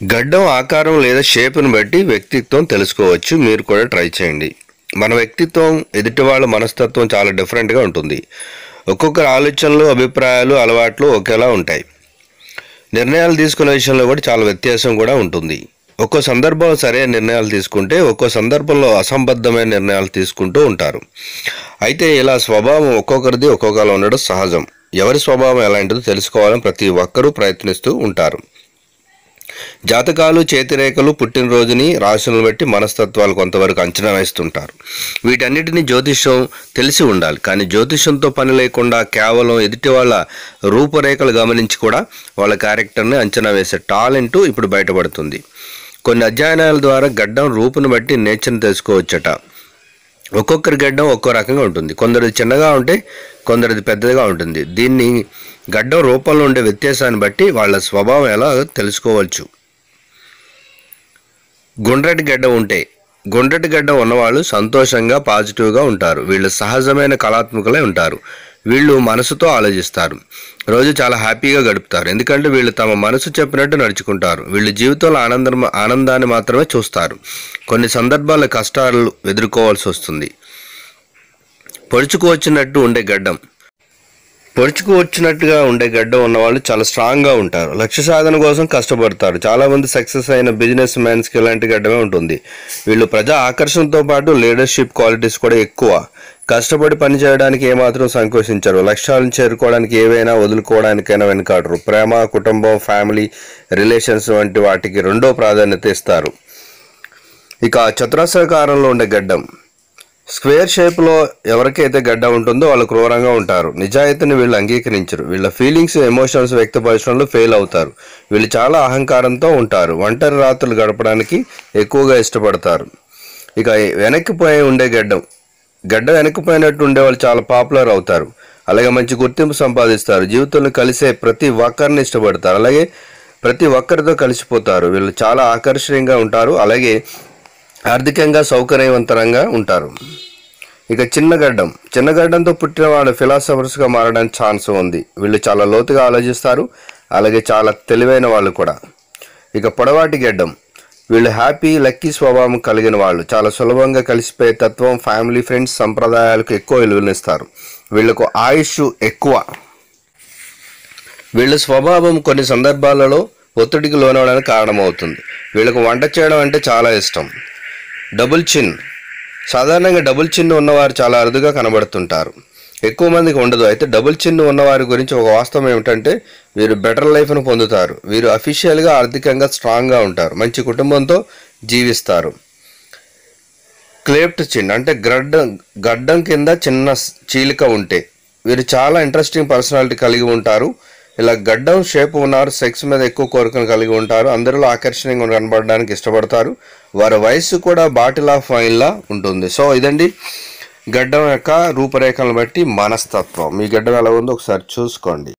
గడ్డం ఆకారం లేదా షేప్ను బట్టి వ్యక్తిత్వం తెలుసుకోవచ్చు. మీరు కూడా ట్రై చేయండి. మన వ్యక్తిత్వం ఎదుటి వాళ్ళ మనస్తత్వం చాలా డిఫరెంట్గా ఉంటుంది. ఒక్కొక్కరి ఆలోచనలు అభిప్రాయాలు అలవాట్లు ఒకేలా ఉంటాయి. నిర్ణయాలు తీసుకునే విషయంలో కూడా చాలా వ్యత్యాసం కూడా ఉంటుంది. ఒక్కో సందర్భంలో సరైన నిర్ణయాలు తీసుకుంటే ఒక్కో సందర్భంలో అసంబద్ధమైన నిర్ణయాలు తీసుకుంటూ ఉంటారు. అయితే ఇలా స్వభావం ఒక్కొక్కరిది ఒక్కొక్కలా ఉండడం సహజం. ఎవరి స్వభావం ఎలాంటిదో తెలుసుకోవాలని ప్రతి ఒక్కరూ ప్రయత్నిస్తూ ఉంటారు. జాతకాలు చేతిరేఖలు పుట్టినరోజుని రాశులను బట్టి మనస్తత్వాలు కొంతవరకు అంచనా వేస్తుంటారు. వీటన్నిటిని జ్యోతిష్యం తెలిసి ఉండాలి. కానీ జ్యోతిష్యంతో పని లేకుండా కేవలం ఎదుటి వాళ్ళ రూపురేఖలు గమనించి కూడా వాళ్ళ క్యారెక్టర్ని అంచనా వేసే టాలెంట్ ఇప్పుడు బయటపడుతుంది. కొన్ని అధ్యయనాల ద్వారా గడ్డం రూపును బట్టి నేచర్ని తెలుసుకోవచ్చట. ఒక్కొక్కరి గడ్డం ఒక్కో రకంగా ఉంటుంది. కొందరిది చిన్నగా ఉంటే కొందరిది పెద్దదిగా ఉంటుంది. దీన్ని గడ్డం రూపంలో ఉండే వ్యత్యాసాన్ని బట్టి వాళ్ళ స్వభావం ఎలా తెలుసుకోవచ్చు? గుండ్రటి గడ్డ ఉంటే గుండ్రటి గడ్డ ఉన్నవాళ్ళు సంతోషంగా పాజిటివ్గా ఉంటారు. వీళ్ళు సహజమైన కళాత్మకులై ఉంటారు. వీళ్ళు మనసుతో ఆలోచిస్తారు. రోజు చాలా హ్యాపీగా గడుపుతారు. ఎందుకంటే వీళ్ళు తమ మనసు చెప్పినట్టు నడుచుకుంటారు. వీళ్ళు జీవితంలో ఆనందం ఆనందాన్ని మాత్రమే చూస్తారు. కొన్ని సందర్భాల్లో కష్టాలు ఎదుర్కోవాల్సి వస్తుంది. పొడుచుకు వచ్చినట్టు ఉండే గడ్డం పొడుచుకు వచ్చినట్టుగా ఉండే గడ్డ ఉన్నవాళ్ళు చాలా స్ట్రాంగ్గా ఉంటారు. లక్ష్య సాధన కోసం కష్టపడతారు. చాలా మంది సక్సెస్ అయిన బిజినెస్ మ్యాన్స్కి ఇలాంటి గడ్డమే ఉంటుంది. వీళ్ళు ప్రజా ఆకర్షణతో పాటు లీడర్షిప్ క్వాలిటీస్ కూడా ఎక్కువ. కష్టపడి పని చేయడానికి ఏమాత్రం సంకోచించరు. లక్ష్యాలను చేరుకోవడానికి ఏవైనా వదులుకోవడానికైనా వెనుకాడరు. ప్రేమ కుటుంబం ఫ్యామిలీ రిలేషన్స్ వంటి వాటికి రెండో ప్రాధాన్యత ఇస్తారు. ఇక చతురస్రాకారంలో ఉండే గడ్డం. స్క్వేర్ షేప్లో ఎవరికైతే గడ్డ ఉంటుందో వాళ్ళు క్రూరంగా ఉంటారు. నిజాయితీని వీళ్ళు అంగీకరించరు. వీళ్ళ ఫీలింగ్స్ ఎమోషన్స్ వ్యక్తపరచడంలో ఫెయిల్ అవుతారు. వీళ్ళు చాలా అహంకారంతో ఉంటారు. ఒంటరి రాత్రులు గడపడానికి ఎక్కువగా ఇష్టపడతారు. ఇక వెనక్కిపోయి ఉండే గడ్డం. గడ్డ వెనక్కిపోయినట్టు ఉండే వాళ్ళు చాలా పాపులర్ అవుతారు. అలాగే మంచి గుర్తింపు సంపాదిస్తారు. జీవితంలో కలిసే ప్రతి ఒక్కరిని ఇష్టపడతారు. అలాగే ప్రతి ఒక్కరితో కలిసిపోతారు. వీళ్ళు చాలా ఆకర్షణీయంగా ఉంటారు. అలాగే ఆర్థికంగా సౌకర్యవంతరంగా ఉంటారు. ఇక చిన్న గడ్డం. చిన్న గడ్డంతో పుట్టిన వాళ్ళు ఫిలాసఫర్స్గా మారడానికి ఛాన్స్ ఉంది. వీళ్ళు చాలా లోతుగా ఆలోచిస్తారు. అలాగే చాలా తెలివైన వాళ్ళు కూడా. ఇక పొడవాటి గడ్డం. వీళ్ళు హ్యాపీ లక్కీ స్వభావం కలిగిన వాళ్ళు. చాలా సులభంగా కలిసిపోయే తత్వం ఫ్యామిలీ ఫ్రెండ్స్ సంప్రదాయాలకు ఎక్కువ విలువనిస్తారు వీళ్ళకు ఆయుష్ ఎక్కువ. వీళ్ళ స్వభావం కొన్ని సందర్భాలలో ఒత్తిడికి లోనవడానికి కారణమవుతుంది. వీళ్ళకు వంట చేయడం అంటే చాలా ఇష్టం. డబుల్ చిన్. సాధారణంగా డబుల్ చిన్ ఉన్నవారు చాలా అరుదుగా కనబడుతుంటారు. ఎక్కువ మందికి ఉండదు. అయితే డబుల్ చిన్ ఉన్నవారి గురించి ఒక వాస్తవం ఏమిటంటే వీరు బెటర్ లైఫ్ను పొందుతారు. వీరు అఫీషియల్గా ఆర్థికంగా స్ట్రాంగ్గా ఉంటారు. మంచి కుటుంబంతో జీవిస్తారు. క్లేప్ట్ చిన్ అంటే గడ్డం గడ్డం కింద చిన్న చీలిక ఉంటే వీరు చాలా ఇంట్రెస్టింగ్ పర్సనాలిటీ కలిగి ఉంటారు. ఇలా గడ్డం షేప్ ఉన్నారు సెక్స్ మీద ఎక్కువ కోరికను కలిగి ఉంటారు అందరిలో ఆకర్షణీయంగా కనబడడానికి ఇష్టపడతారు. వారి వయస్సు కూడా బాటిల్ ఆఫ్ వైన్లా ఉంటుంది. సో ఇదండి గడ్డం యొక్క రూపురేఖలను బట్టి మనస్తత్వం. మీ గడ్డం ఎలా ఉందో ఒకసారి చూసుకోండి.